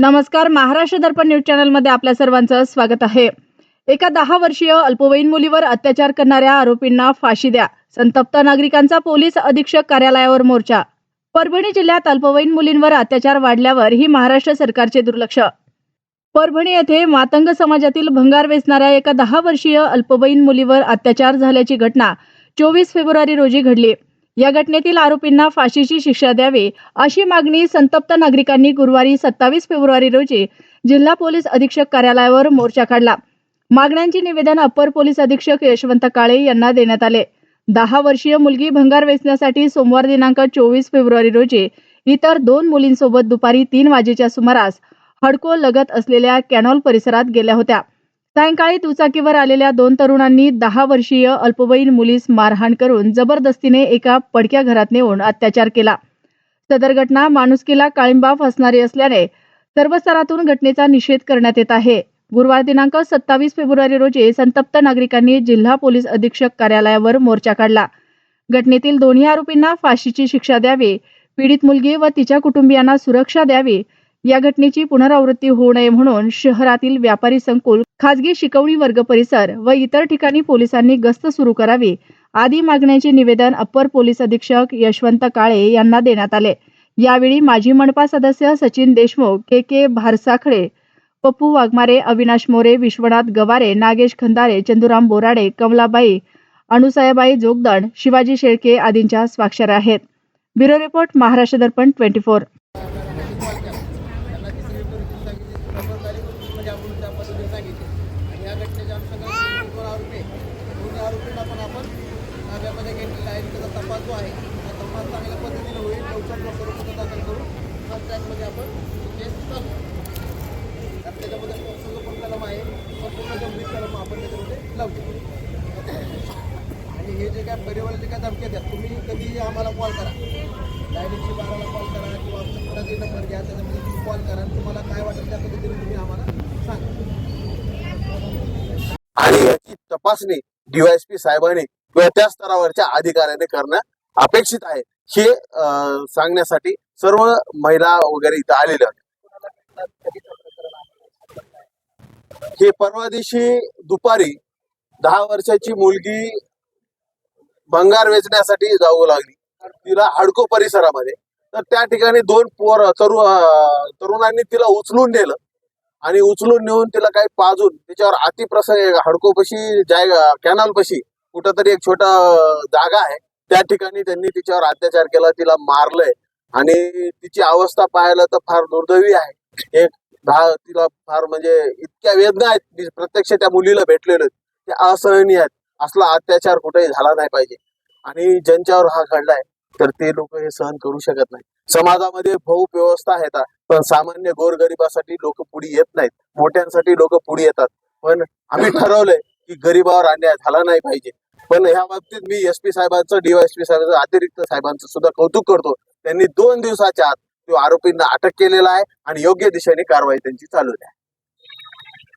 नमस्कार महाराष्ट्र दर्पण न्यूज चॅनलमध्ये आपल्या सर्वांचं स्वागत आहे. एका दहा वर्षीय अल्पवयीन मुलीवर अत्याचार करणाऱ्या आरोपींना फाशी द्या. संतप्त नागरिकांचा पोलीस अधीक्षक कार्यालयावर मोर्चा. परभणी जिल्ह्यात अल्पवयीन मुलींवर अत्याचार वाढल्यावर ही महाराष्ट्र सरकारचे दुर्लक्ष. परभणी येथे मातंग समाजातील भंगार वेचणाऱ्या एका दहा वर्षीय अल्पवयीन मुलीवर अत्याचार झाल्याची घटना चोवीस फेब्रुवारी रोजी घडली. या घटनेतील आरोपींना फाशीची शिक्षा द्यावी अशी मागणी संतप्त नागरिकांनी गुरुवारी सत्तावीस फेब्रुवारी रोजी जिल्हा पोलीस अधीक्षक कार्यालयावर मोर्चा काढला. मागण्यांचे निवेदन अपर पोलीस अधीक्षक यशवंत काळे यांना देण्यात आले. दहा वर्षीय मुलगी भंगार वेचण्यासाठी सोमवार दिनांक चोवीस फेब्रुवारी रोजी इतर दोन मुलींसोबत दुपारी तीन वाजेच्या सुमारास हडको लगत असलेल्या कॅनॉल परिसरात गेल्या होत्या. सायंकाळी दुचाकीवर आलेल्या दोन तरुणांनी दहा वर्षीय अल्पवयीन मुलीस मारहाण करून जबरदस्तीने एका पडक्या घरात नेऊन अत्याचार केला. सदर घटना माणुसकीला काळिंबा फसणारी असल्याने सर्व स्तरातून घटनेचा निषेध करण्यात येत आहे. गुरुवार दिनांक सत्तावीस फेब्रुवारी रोजी संतप्त नागरिकांनी जिल्हा पोलीस अधीक्षक कार्यालयावर मोर्चा काढला. घटनेतील दोन्ही आरोपींना फाशीची शिक्षा द्यावी पीडित मुलगी व तिच्या कुटुंबियांना सुरक्षा द्यावी या घटनेची पुनरावृत्ती होऊ नये म्हणून शहरातील व्यापारी संकुल खाजगी शिकवणी वर्ग परिसर व इतर ठिकाणी पोलिसांनी गस्त सुरू करावी. आदी मागण्याचे निवेदन अप्पर पोलीस अधीक्षक यशवंत काळे यांना देण्यात आले. यावेळी माजी मनपा सदस्य सचिन देशमुख के के भारसाखळे पप्पू वाघमारे अविनाश मोरे विश्वनाथ गवारे नागेश खंदारे चंदुराम बोराडे कमलाबाई अनुसायाबाई जोगदंड शिवाजी शेळके आदींच्या स्वाक्षऱ्या आहेत. Bureau report Maharashtra Darpan twenty four त्यांना ती सगळी परिस्थिती सांगितली खबरदारी म्हणजे आपण त्या पद्धतीने सांगितले आणि या घटनेच्या अनुषंगाने दोन आरोपी. दोन्ही आरोपींना पण आपण ताब्यामध्ये घेतलेला आहे. त्याचा तपास जो आहे हा तपास चांगल्या पद्धतीने होईल. लवकर लवकर गुन्हा दाखल करून फर्स्ट ट्रॅकमध्ये आपण केस चालू त्याच्यामध्ये संपूर्ण पण कलम आहे. संपूर्ण गंभीर कलम आपण त्याच्यामध्ये लावतो आणि हे जे काय परिवाराचे काय धमक्या द्या तुम्ही कधीही आम्हाला कॉल करा. डायरेक्टशी बाराला कॉल करा किंवा आमचा कुणाचाही नंबर घ्या त्याच्यामध्ये तुम्ही कॉल करा. आणि तुम्हाला काय वाटेल त्या पद्धतीने तुम्ही आम्हाला सांगा आणि याची तपासणी डीवायसपी साहेबांनी किंवा त्या स्तरावरच्या अधिकाऱ्याने करणं अपेक्षित आहे. हे सांगण्यासाठी सर्व महिला वगैरे इथं आलेल्या होत्या हे परवा दिवशी दुपारी दहा वर्षाची मुलगी भंगार वेचण्यासाठी जाऊ लागली. तिला हडको परिसरामध्ये. तर त्या ठिकाणी दोन पोर तरुण तरुणांनी तिला उचलून नेलं. आणि उचलून नेऊन तिला काही पाजून तिच्यावर अतिप्रसंग हडकोपशी जाय कॅनल पशी कुठंतरी एक छोटा जागा आहे. त्या ठिकाणी त्यांनी तिच्यावर अत्याचार केला तिला मारलंय. आणि तिची अवस्था पाहायला तर फार दुर्दैवी आहे. एक दहा तिला फार म्हणजे इतक्या वेदना आहेत. मी प्रत्यक्ष त्या मुलीला भेटलेलो ते असहनीय आहेत. असला अत्याचार कुठेही झाला नाही पाहिजे. आणि ज्यांच्यावर हा घडलाय तर ते लोक हे सहन करू शकत नाही समाजामध्ये भाऊप व्यवस्था आहेत पण सामान्य गोरगरिबासाठी लोक पुढे येत नाहीत. मोठ्यांसाठी लोक पुढे येतात. पण आम्ही ठरवलंय की गरीबावर अन्याय झाला नाही पाहिजे. पण ह्या बाबतीत मी एस पी साहेबांचं डीवायएसपी साहेबांचं अतिरिक्त साहेबांचं सुद्धा कौतुक करतो. त्यांनी दोन दिवसाच्या आत तो आरोपींना अटक केलेला आहे आणि योग्य दिशेने कारवाई त्यांची चालू आहे.